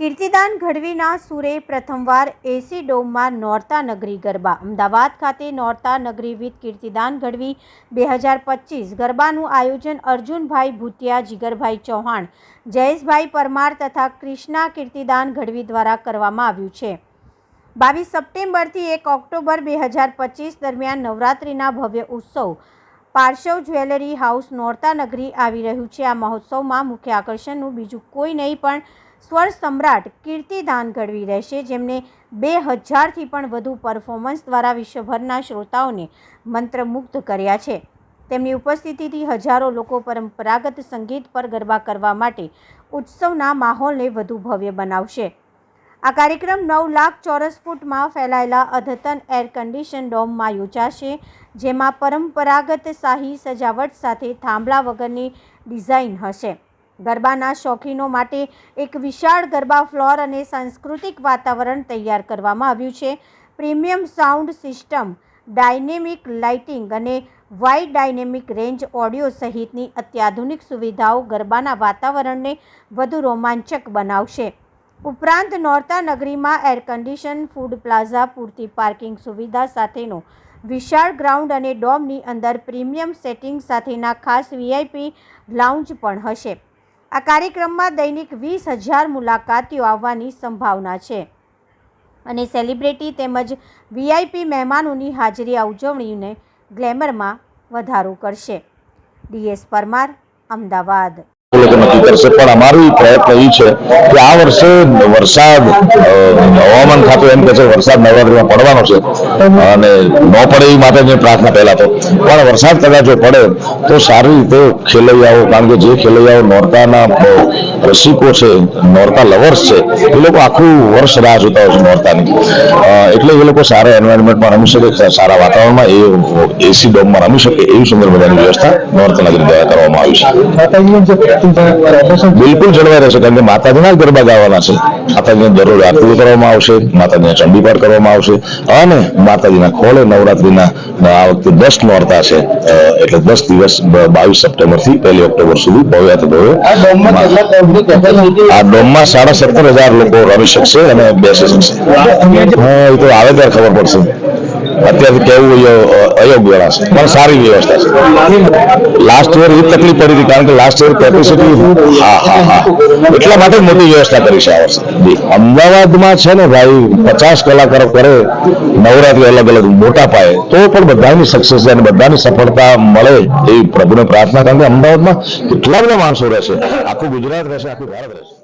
કીર્તિદાન ઘડવીના સુરે પ્રથમવાર એસી ડોમમાં નોરતા નગરી ગરબા. અમદાવાદ ખાતે નોરતા નગરી વિથ કીર્તિદાન ગઢવી બે હજાર પચીસ ગરબાનું આયોજન અર્જુનભાઈ ભૂતિયા, જીગરભાઈ ચૌહાણ, જયેશભાઈ પરમાર તથા ક્રિષ્ના કીર્તિદાન ઘડવી દ્વારા કરવામાં આવ્યું છે. બાવીસ સપ્ટેમ્બરથી એક ઓક્ટોબર બે હજાર પચીસ દરમિયાન નવરાત્રિના ભવ્ય ઉત્સવ પાર્શવ જ્વેલરી હાઉસ નોરતા નગરી આવી રહ્યું છે. આ મહોત્સવમાં મુખ્ય આકર્ષણનું બીજું કોઈ નહીં પણ સ્વર સમ્રાટ કીર્તિદાન ગઢવી રહેશે, જેમને બે હજારથી પણ વધુ પરફોર્મન્સ દ્વારા વિશ્વભરના શ્રોતાઓને મંત્રમુગ્ધ કર્યા છે. તેમની ઉપસ્થિતિથી હજારો લોકો પરંપરાગત સંગીત પર ગરબા કરવા માટે ઉત્સવના માહોલને વધુ ભવ્ય બનાવશે. આ કાર્યક્રમ નવ લાખ ચોરસ ફૂટમાં ફેલાયેલા અદ્યતન એર કન્ડિશન ડોમમાં યોજાશે, જેમાં પરંપરાગત શાહી સજાવટ સાથે થાંભલા વગરની ડિઝાઇન હશે. ગરબાના શોખીનો માટે એક વિશાળ ગરબા ફ્લોર અને સાંસ્કૃતિક વાતાવરણ તૈયાર કરવામાં આવ્યું છે. Premium sound system, dynamic lighting અને વાઇડ ડાયનેમિક રેન્જ ઓડિયો સહિતની અત્યાધુનિક સુવિધાઓ ગરબાના વાતાવરણને વધુ રોમાંચક બનાવશે. ઉપરાંત નોર્તા નગરીમાં એર કન્ડિશન, ફૂડ પ્લાઝા, પૂરતી પાર્કિંગ સુવિધા સાથેનો વિશાળ ગ્રાઉન્ડ અને ડોમની અંદર પ્રીમિયમ સેટિંગ સાથેના ખાસ વીઆઈપી લાઉન્જ પણ હશે. આ કાર્યક્રમમાં દૈનિક વીસ હજાર મુલાકાતીઓ આવવાની સંભાવના છે. અને સેલિબ્રિટી તેમજ વીઆઈપી મહેમાનોની હાજરી આ ઉજવણીને ગ્લેમરમાં વધારો કરશે. ડીએસ પરમાર, અમદાવાદ. નક્કી કરશે. પણ અમારો પ્રયત્ન એ છે કે આ વર્ષે વરસાદ હવામાન ખાતું એમ કે છે વરસાદ નવરાત્રીમાં પડવાનો છે. અને ન પડે એ માટેની પ્રાર્થના પહેલા તો. પણ વરસાદ કદાચ જો પડે તો સારી રીતે ખેલૈયાઓ, કારણ કે જે ખેલૈયાઓ નોરતાના રસિકો છે, નોરતા લવર્સ છે, એ લોકો આખું વર્ષ રાહ જોતા હોય છે નોરતાની. એટલે એ લોકો સારા એન્વાયરમેન્ટમાં રમી શકે સારા વાતાવરણમાં એ એસી ડોમમાં રમી શકે, એવી સુંદર મજાની વ્યવસ્થા નોરતા નગરી દ્વારા કરવામાં આવી છે. જે બિલકુલ જળવાઈ રહેશે કારણ કે માતાજીના ગરબા ગાવાના છે. માતાજીને દરરોજ આરતી કરવામાં આવશે માતાજીને ચંડીપાઠ કરવામાં આવશે અને માતાજીના ખોળે નવરાત્રીના આ વખતે દસ નોરતા છે. એટલે દસ દિવસ બાવીસ સપ્ટેમ્બરથી પહેલી ઓક્ટોબર સુધી ભવ્ય તો આ ડોમમાં ભવ્ય આ ડોમમાં સાડા સત્તર હજાર લોકો રમી શકશે અને બેસી શકશે. હા એ તો આવે ત્યારે ખબર પડશે. અત્યારથી કેવું અયોગ્ય ગણાશે પણ સારી વ્યવસ્થા છે. લાસ્ટ યર એ તકલીફ પડી હતી કારણ કે લાસ્ટ યર કેપેસિટી હા હા હા. એટલા માટે મોટી વ્યવસ્થા કરી છે આ વર્ષે. અમદાવાદમાં છે ને ભાઈ, પચાસ કલાકારો કરે, નવરાત્રી અલગ અલગ મોટા પાયે, તો પણ બધાની સક્સેસ અને બધાની સફળતા મળે એવી પ્રભુને પ્રાર્થના. કારણ કે અમદાવાદમાં કેટલા બધા માણસો રહેશે? આખું ગુજરાત રહેશે, આખું ભારત રહેશે.